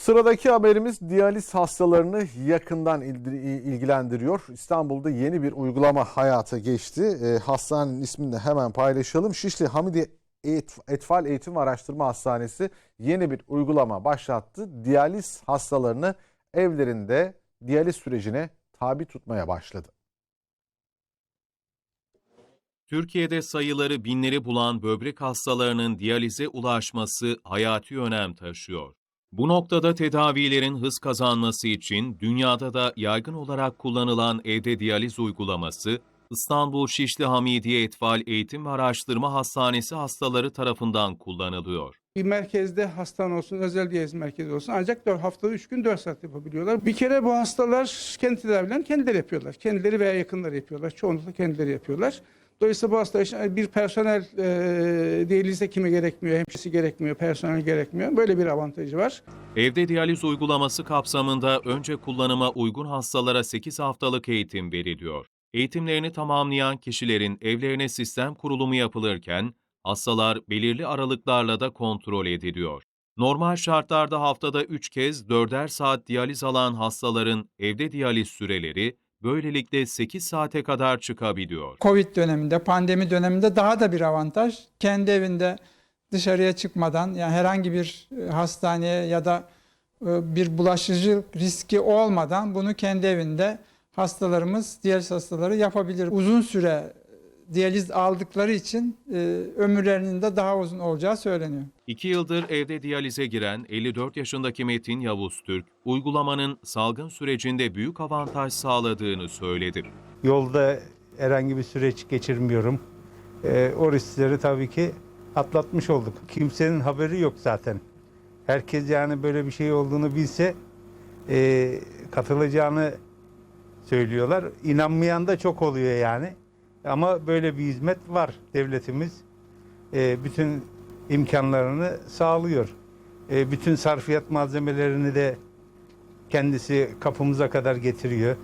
Sıradaki haberimiz diyaliz hastalarını yakından ilgilendiriyor. İstanbul'da yeni bir uygulama hayata geçti. E, hastanenin ismini de hemen paylaşalım. Şişli Hamidi Et- Etfal Eğitim ve Araştırma Hastanesi yeni bir uygulama başlattı. Diyaliz hastalarını evlerinde diyaliz sürecine tabi tutmaya başladı. Türkiye'de sayıları binleri bulan böbrek hastalarının diyalize ulaşması hayati önem taşıyor. Bu noktada tedavilerin hız kazanması için dünyada da yaygın olarak kullanılan evde diyaliz uygulaması, İstanbul Şişli Hamidiye Etfal Eğitim ve Araştırma Hastanesi hastaları tarafından kullanılıyor. Bir merkezde hastane olsun, özel diyaliz merkezi olsun ancak 4 haftada 3 gün 4 saat yapabiliyorlar. Bir kere bu hastalar kendi tedavilerini kendileri yapıyorlar. Kendileri veya yakınları yapıyorlar. Çoğunlukla kendileri yapıyorlar. Dolayısıyla bu hasta için bir personel e, diyaliz hekimi gerekmiyor, hemşiresi gerekmiyor, personel gerekmiyor. Böyle bir avantajı var. Evde diyaliz uygulaması kapsamında önce kullanıma uygun hastalara 8 haftalık eğitim veriliyor. Eğitimlerini tamamlayan kişilerin evlerine sistem kurulumu yapılırken hastalar belirli aralıklarla da kontrol ediliyor. Normal şartlarda haftada 3 kez 4'er saat diyaliz alan hastaların evde diyaliz süreleri böylelikle 8 saate kadar çıkabiliyor. Covid döneminde, pandemi döneminde daha da bir avantaj. Kendi evinde dışarıya çıkmadan yani herhangi bir e, hastaneye ya da e, bir bulaşıcı riski olmadan bunu kendi evinde hastalarımız, diyaliz hastaları yapabilir. Uzun süre diyaliz aldıkları için e, ömürlerinin de daha uzun olacağı söyleniyor. 2 yıldır evde diyalize giren 54 yaşındaki Metin Yavuz Türk, uygulamanın salgın sürecinde büyük avantaj sağladığını söyledi. Yolda herhangi bir süreç geçirmiyorum. Ee, o riskleri tabii ki atlatmış olduk. Kimsenin haberi yok zaten. Herkes yani böyle bir şey olduğunu bilse e, katılacağını söylüyorlar. İnanmayan da çok oluyor yani. Ama böyle bir hizmet var. Devletimiz e, bütün imkanlarını sağlıyor. E, bütün sarfiyat malzemelerini de kendisi kapımıza kadar getiriyor.